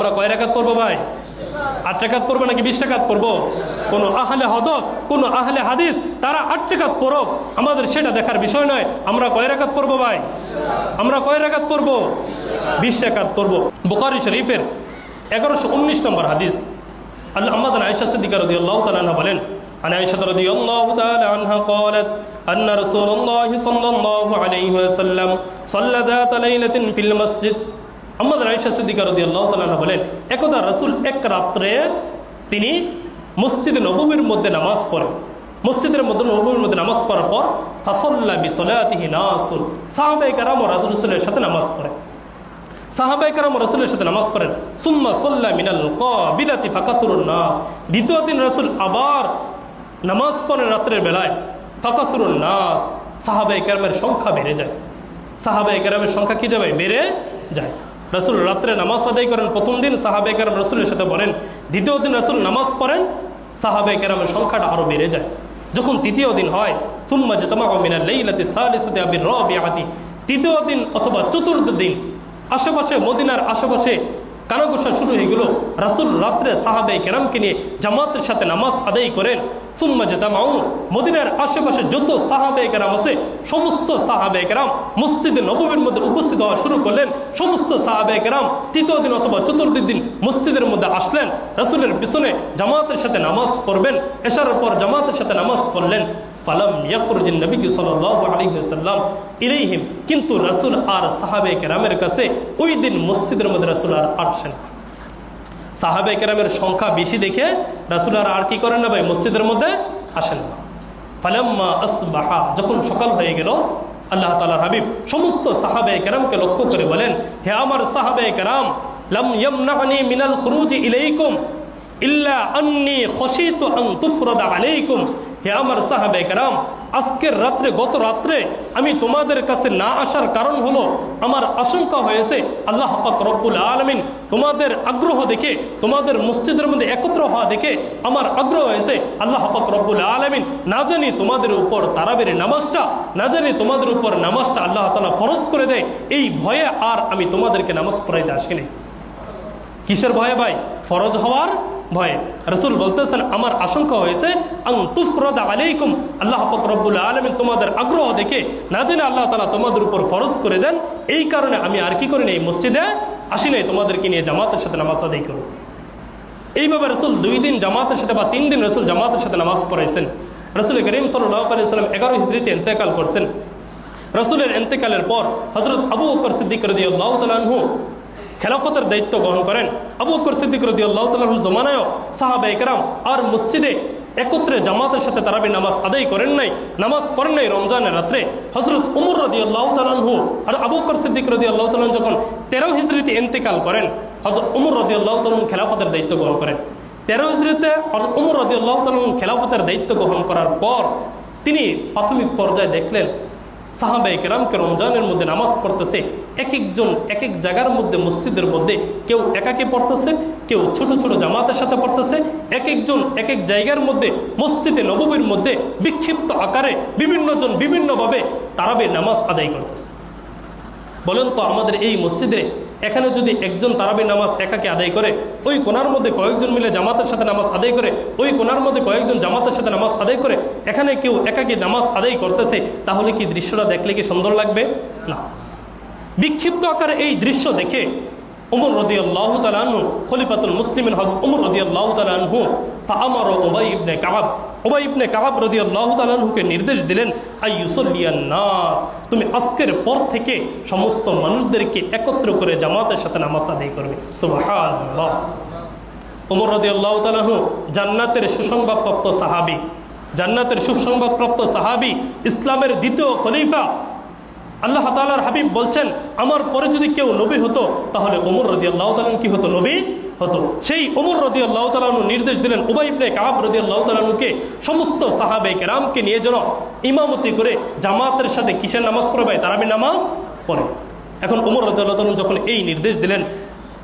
আমরা কয় রেখাত পড়বো ভাই আট রেখাত পড়বো নাকি বিশ রেখাত পড়বো কোনো আহলে হদস কোনো আহলে হাদিস তারা আট রেখাত পড়ব আমাদের সেটা দেখার বিষয় নয় আমরা কয় রেখাত পড়বো ভাই আমরা কয় রেখাত পড়বো বিশ রেখাত পড়বো বুখারি শরীফের এগারোশো উনিশ নম্বর হাদিস আল্লাহ আহমদ আয়েশা সিদ্দিকা রাদিয়াল্লাহু তাআলা আনহা বলেন عن عائشة رضي الله تعالى عنها قالت أن رسول الله صلى الله عليه وسلم صلى ذات ليلة في المسجد আমাদের আয়েশা সিদ্দিকা রাদিয়াল্লাহু তাআলা আনহা বলেন, একদা রাসূল এক রাত্রে তিনি মসজিদে নবমীর মধ্যে নামাজ পড়েন। মসজিদের মধ্যে নববীর মধ্যে নামাজ পড়ার পর ফাসাল্লা বিসলাতিহি নাসুল। সাহাবায়ে কেরাম ও আলাইহি সাথে নামাজ পড়েন সাহাবাই কারাম রসুলের সাথে নামাজ পড়েন। সুম্মা সল্লা মিনাল বিলাতি ফাকাতুরুন নাস। দ্বিতীয় দিন রসুল আবার নামাজ পড়েন রাত্রের বেলায়। ফাকাতুরুন নাস। সাহাবাই কেরামের সংখ্যা বেড়ে যায়। সাহাবাই কেরামের সংখ্যা কি যাবে বেড়ে যায়। রসুল রাত্রে নামাজ আদায় করেন, প্রথম দিন সাহাবে কেরাম রসুলের সাথে বলেন, দ্বিতীয় দিন রসুল নামাজ পড়েন সাহাবে কেরামের সংখ্যাটা আরও বেড়ে যায়। যখন তৃতীয় দিন হয়, সুম্মা জতমা মিনাল লাইলাতি সালিসাতি আবির রাবিআতি, তৃতীয় দিন অথবা চতুর্থ দিন, আশেপাশে, মদিনার আশেপাশে কানাঘোষা শুরু হয়ে গেল। রাসুল রাত্রে সাহাবে কেরামকে নিয়ে জামাতের সাথে নামাজ আদায় করেন। আশেপাশে উপস্থিত হওয়া শুরু করলেন। তৃতীয় দিন অথবা চতুর্থ দিন মসজিদের মধ্যে আসলেন। পিছনে জামাতের সাথে নামাজ পড়বেন। এসার পর জামাতের সাথে নামাজ পড়লেন। নবী কিন্তু রাসূল আর সাহাবে কেরামের কাছে ওই দিন মসজিদের মধ্যে রাসূল আর আসেন। না। সাহাবে কেরামের সংখ্যা বেশি দেখে রাসুলার আর কি করেন না ভাই? মসজিদের মধ্যে আসেন যখন সকাল হয়ে গেল, আল্লাহ তালা হাবিব সমস্ত সাহাবে কেরামকে লক্ষ্য করে বলেন, হে আমার সাহাবে কেরাম মিনাল ইলাইকুম, ইল্লা আন্নি আলাইকুম হে আমার সাহাবে কেরাম আজকের রাত্রে, গত রাত্রে আমি তোমাদের কাছে না আসার কারণ হলো আমার আশঙ্কা হয়েছে আল্লাহ পাক রব্বুল আলমিন তোমাদের আগ্রহ দেখে, তোমাদের মসজিদের মধ্যে একত্র হওয়া দেখে আমার আগ্রহ হয়েছে আল্লাহ পাক রব্বুল আলমিন না জানি তোমাদের উপর তারাবের নামাজটা, না জানি তোমাদের উপর নামাজটা আল্লাহ তালা ফরজ করে দেয়, এই ভয়ে আর আমি তোমাদেরকে নামাজ পড়াইতে আসিনি। কিসের ভয়ে ভাই? ফরজ হওয়ার ভয়ে। রসুল বলতেছেন, আমার আশঙ্কা হয়েছে আলাইকুম। আল্লাহ পাক রব্বুল আলমিন তোমাদের আগ্রহ দেখে, না জেনে আল্লাহ তালা তোমাদের উপর ফরজ করে দেন। এই কারণে আমি আর কি করি এই মসজিদে আসি নাই, তোমাদেরকে নিয়ে জামাতের সাথে নামাজ আদায় করব। এইভাবে রসুল দুই দিন জামাতের সাথে বা তিন দিন রসুল জামাতের সাথে নামাজ পড়াইছেন। রসুল করিম সাল্লাহ এগারো হিজড়িতে এন্তেকাল করছেন। রসুলের এন্তেকালের পর হজরত আবু বকর সিদ্দিক রদি আল্লাহ তালাহু খেলাফতের দায়িত্ব গ্রহণ করেন। আবু বকর সিদ্দিক রদি আল্লাহ তালাহুর জমানায়ও সাহাবা একরাম আর মসজিদে একত্রে জামাতের সাথে তারাবি নামাজ আদায় করেন নাই। নামাজ পড়েন নাই রমজানের রাত্রে। হজরত উমর রদি আল্লাহ তালাহু আর আবু বকর সিদ্দিক রদি আল্লাহ তালাহ যখন তেরো হিজড়িতে এন্তেকাল করেন হজরত উমর রদি আল্লাহ তালন খেলাফতের দায়িত্ব গ্রহণ করেন। তেরো হিজড়িতে হজরত উমর রদি আল্লাহ তালন খেলাফতের দায়িত্ব গ্রহণ করার পর তিনি প্রাথমিক পর্যায়ে দেখলেন সাহাবাই কেরামকে রমজানের মধ্যে নামাজ পড়তেছে এক একজন এক এক জায়গার মধ্যে মসজিদের মধ্যে কেউ একাকে পড়তেছে, কেউ ছোট ছোট জামাতের সাথে পড়তেছে এক একজন এক এক জায়গার মধ্যে মসজিদে নবমীর মধ্যে বিক্ষিপ্ত আকারে বিভিন্নজন বিভিন্নভাবে তারাবে নামাজ আদায় করতেছে। বলেন তো আমাদের এই মসজিদে এখানে যদি একজন তারাবি নামাজ একাকে আদায় করে, ওই কোনার মধ্যে কয়েকজন মিলে জামাতের সাথে নামাজ আদায় করে, ওই কোনার মধ্যে কয়েকজন জামাতের সাথে নামাজ আদায় করে, এখানে কেউ একাকে নামাজ আদায় করতেছে, তাহলে কি দৃশ্যটা দেখলে কি সুন্দর লাগবে? না। বিক্ষিপ্ত আকারে এই দৃশ্য দেখে উমর রদি আল্লাহ তালু খলিফাতুল মুসলিমিন হজ উমর রদি আল্লাহ তালু তা আমার ওবাই ইবনে কাহাব ওবাই ইবনে কাহাব রদি আল্লাহ নির্দেশ দিলেন আই ইউসল্লিয়ান নাস, তুমি আজকের পর থেকে সমস্ত মানুষদেরকে একত্র করে জামাতের সাথে নামাজ আদায় করবে। উমর রদি আল্লাহ জান্নাতের সুসংবাদপ্রাপ্ত সাহাবি। জান্নাতের সুসংবাদপ্রাপ্ত সাহাবি, ইসলামের দ্বিতীয় খলিফা আল্লাহ তালার হাবিব বলছেন, আমার পরে যদি কেউ নবী হতো, তাহলে ওমর রদি আল্লাহ তালন কি হতো? নবী হতো। সেই ওমর রদি আল্লাহ তালানু নির্দেশ দিলেন উবাইবনে কাব রদি আল্লাহ তালানুকে সমস্ত সাহাবে কেরামকে নিয়ে যেন ইমামতি করে জামাতের সাথে কিসের নামাজ পড়বে? তারাবি নামাজ পড়ে। এখন ওমর রদি আল্লাহ তালন যখন এই নির্দেশ দিলেন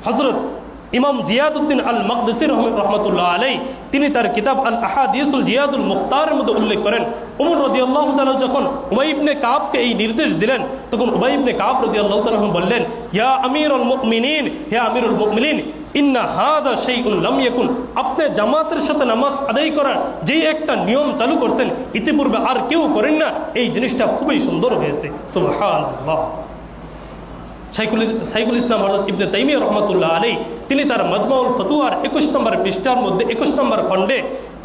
হজরত ইমাম জিয়াদুদ্দিন আল মকদসির রহমতুল্লাহ আলাই তিনি তার কিতাব আল আহাদিসুল জিয়াদুল মুখতারের মধ্যে উল্লেখ করেন। উমর রদি আল্লাহ তালা যখন উবাইবনে কাবকে এই নির্দেশ দিলেন, তখন উবাইবনে কাব রদি আল্লাহ তালা বললেন, ইয়া আমির উল মুকমিনিন হে আমিরুল মুকমিনিন ইন্না হাদা সেই লাম ইয়াকুন, আপনি জামাতের সাথে নামাজ আদায় করার যেই একটা নিয়ম চালু করছেন, ইতিপূর্বে আর কেউ করেন না। এই জিনিসটা খুবই সুন্দর হয়েছে। সুবহানাল্লাহ। সাইকুল সাইকুল ইসলাম হজরত ইবনে তাইমিয়া রহমতুল্লাহ আলী তিনি তার মজমাউল ফতুয়ার একুশ নম্বর পৃষ্ঠার মধ্যে, একুশ নম্বর খণ্ডে,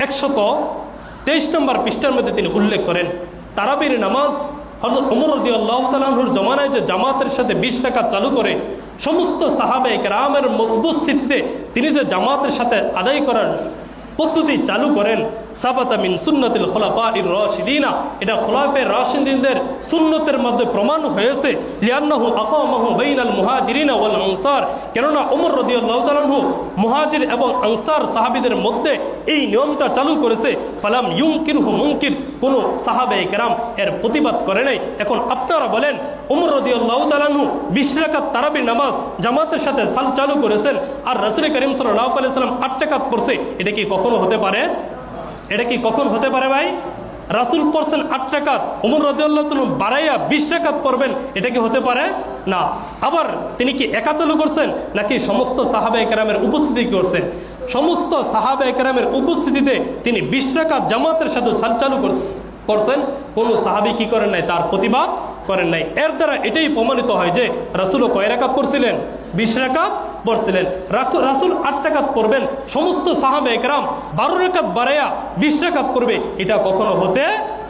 একশত তেইশ নম্বর পৃষ্ঠার মধ্যে তিনি উল্লেখ করেন, তারাবির নামাজ হজরত উমর রদি আল্লাহ জমানায় যে জামাতের সাথে বিশ টাকা চালু করে, সমস্ত সাহাবে রামের উপস্থিতিতে তিনি যে জামাতের সাথে আদায় করার পদ্ধতি চালু করেন সাবাতা মিন সুন্নতিল খোলাফা ইর রশিদিনা। এটা খোলাফে রাশিদিনদের সুন্নতের মধ্যে প্রমাণ হয়েছে। লিয়ান্নাহু আকামাহু বাইনাল মুহাজিরিনা ওয়াল আনসার। কেননা ওমর রাদিয়াল্লাহু তাআলাহু মুহাজির এবং আনসার সাহাবীদের মধ্যে এই নিয়মটা চালু করেছে। ফালাম ইউমকিনহু মুমকিন। কোনো সাহাবে কেরাম এর প্রতিবাদ করে নাই। এখন আপনারা বলেন ওমর রাদিয়াল্লাহু তাআলাহু বিশ রাকাত তারাবি নামাজ জামাতের সাথে সাল চালু করেছেন। আর রাসূল করিম সাল্লাল্লাহু আলাইহি সাল্লাম আট টাকাত পড়ছে। এটা কি কখনো হতে পারে? এটা কি কখন হতে পারে ভাই? রাসুল পড়ছেন আট টাকাত উমর রদিয়াল্লাহ বাড়াইয়া বিশ টাকাত পড়বেন। এটা কি হতে পারে? না। আবার তিনি কি একা চালু করছেন? নাকি সমস্ত সাহাবে একরামের উপস্থিতি করছেন? সমস্ত সাহাবে একরামের উপস্থিতিতে তিনি বিশ টাকাত জামাতের সাথে সাল চালু করছেন। করছেন। কোনো সাহাবি কি করেন নাই? তার প্রতিবাদ করেন নাই। এর দ্বারা এটাই প্রমাণিত হয় যে রাসুলও কয় রাকাত পড়ছিলেন? বিশ রাকাত পড়ছিলেন। রাসুল আট টাকাত পড়বেন। সমস্ত সাহাবে একরাম বারো রেখাত বাড়াইয়া বিশ রেখাত পড়বে। এটা কখনো হতে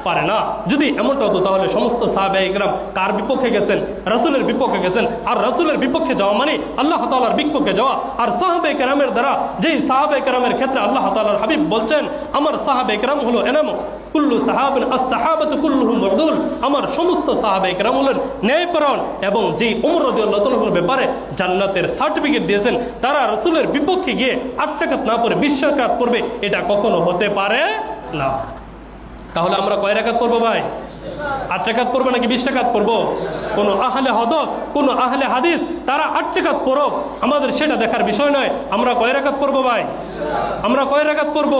পারে না। যদি এমনটা হতো, তাহলে সমস্ত সাহাবে একরাম কার বিপক্ষে গেছেন? রাসুলের বিপক্ষে গেছেন। আর রাসুলের বিপক্ষে যাওয়া মানে আল্লাহ তালার বিপক্ষে যাওয়া। আর সাহাবে কেরামের দ্বারা, যেই সাহাবে কেরামের ক্ষেত্রে আল্লাহ তালার হাবিব বলছেন, আমার সাহাবে কেরাম হলো এনাম, কুল্লু সাহাবিন সাহাবাত কুল্লুহু মরদুল আমার সমস্ত সাহাবে কেরাম হলেন ন্যায়পরায়ণ এবং যেই উমর রদিউল্লাহর ব্যাপারে জান্নাতের সার্টিফিকেট দিয়েছেন, তারা রসুলের বিপক্ষে গিয়ে আট টাকাত না পড়ে বিশ পড়বে, এটা কখনো হতে পারে না। তাহলে আমরা কয় রাখাত পড়ব ভাই? আট পড়ব নাকি বিশ টাকাত পড়ব? কোনো আহলে হদস, কোনো আহলে হাদিস, তারা আট টাকাত পড়ব আমাদের সেটা দেখার বিষয় নয়। আমরা কয় রাকাত পড়ব ভাই? আমরা কয় রাকাত পড়ব?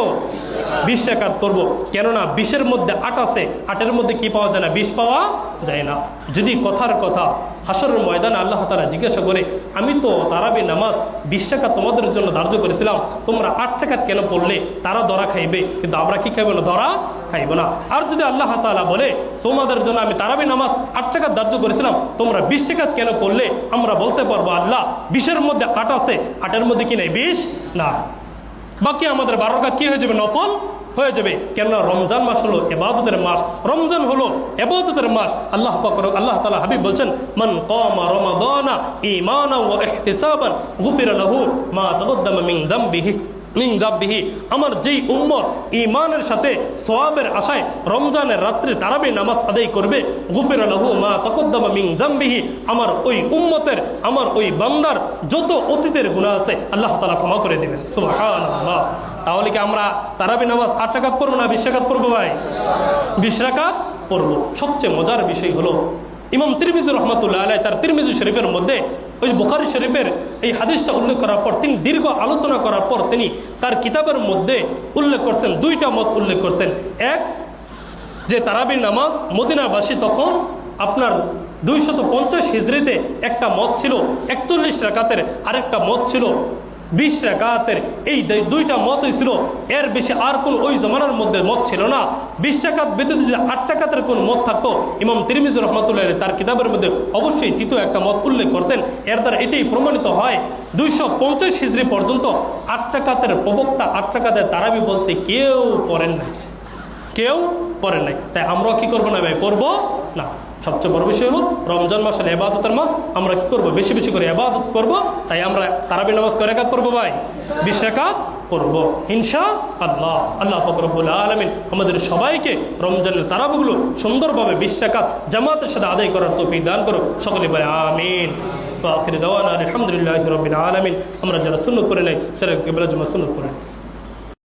বিশ টাকাত পড়ব। কেননা বিশের মধ্যে আট আছে, আটের মধ্যে কি পাওয়া যায় না? বিষ পাওয়া যায় না। যদি কথার কথা হাসরের ময়দানে আল্লাহ তারা জিজ্ঞাসা করে, আমি তো তারাবি নামাজ বিশ টাকা তোমাদের জন্য ধার্য করেছিলাম, তোমরা আট টাকাত কেন পড়লে? তারা ধরা খাইবে। কিন্তু আমরা কি খাইব না? ধরা খাইব না। আর যদি আল্লাহ তালা বলে তোমাদের জন্য আমি তারাবি নামাজ আট টাকাত ধার্য করেছিলাম। তোমরা বিশ টাকা কেন করলে আমরা বলতে পারব আল্লাহ, বিশের মধ্যে আট আছে, আটের মধ্যে কি নেই? বিশ? না। বাকি আমাদের বারো রাকাত কি হয়ে যাবে? নফল হয়ে যাবে। কেননা রমজান মাস হলো এবাদতের মাস। রমজান হলো এবাদতের মাস। আল্লাহ পাকর আল্লাহ তালা হাবিব বলছেন, মান কমা রমাদানা ঈমানা ওয়া ইহতিসাবান, গুফিরা লাহু মা তাকদ্দামা মিন যামবিহি যাববিহি আমার যেই উম্মত ইমানের সাথে সোয়াবের আশায় রমজানের রাত্রে তারাবি নামাজ আদায় করবে, গুফের লাহু মা তাকদ্দামা মিন যামবিহি আমার ওই উম্মতের, আমার ওই বান্দার যত অতীতের গুনাহ আছে, আল্লাহ তালা ক্ষমা করে দিবেন। তাহলে কি আমরা তারাবি নামাজ আট টাকাত পড়ব না বিশ টাকাত পড়ব ভাই? বিশ পড়ব। সবচেয়ে মজার বিষয় হলো ইমাম তিরমিজি রহমতুল্লাহ আলাই তার তিরমিজি শরীফের মধ্যে ওই বুখারি শরীফের এই হাদিসটা উল্লেখ করার পর, তিনি দীর্ঘ আলোচনা করার পর তিনি তার কিতাবের মধ্যে উল্লেখ করছেন, দুইটা মত উল্লেখ করছেন। এক, যে তারাবির নামাজ মদিনাবাসী তখন আপনার দুইশত পঞ্চাশ হিজড়িতে একটা মত ছিল, একচল্লিশ রাকাতের আরেকটা মত ছিল বিশ রাকাতের এই দুইটা মতই ছিল। এর বেশি আর কোন ওই জমানার মধ্যে মত ছিল না। বিশ টাকাত ব্যতীত যদি আট টাকাতের কোন মত থাকতো, ইমাম তিরমিজ রহমতুল্লাহ তার কিতাবের মধ্যে অবশ্যই তৃতীয় একটা মত উল্লেখ করতেন। এর দ্বারা এটাই প্রমাণিত হয়, দুইশো পঞ্চাশ হিজড়ি পর্যন্ত আট টাকাতের প্রবক্তা, আট টাকাতের তারাবি বলতে কেউ পড়েন না কেউ পড়ে নাই। তাই আমরাও কি করব না ভাই? পড়ব না। সবচেয়ে বড় বিষয় হলো রমজান মাস হলো এবাদতের মাস, আমরা কি করব? বেশি বেশি করে এবাদত করব, তাই আমরা তারাবি নামাজ করে একাত করব ভাই? বিশ টাকাত পড়ব ইনশা আল্লাহ আল্লাহ ফকরবুল আলমিন আমাদের সবাইকে রমজানের তারাবগুলো সুন্দরভাবে বিশ টাকাত জামাতের সাথে আদায় করার তৌফিক দান করো সকলে ভাই আমিন। আলহামদুলিল্লাহ রবিন আলমিন। আমরা যারা সুন্নত করে নেই, যারা কেবল জমা সুন্নত করে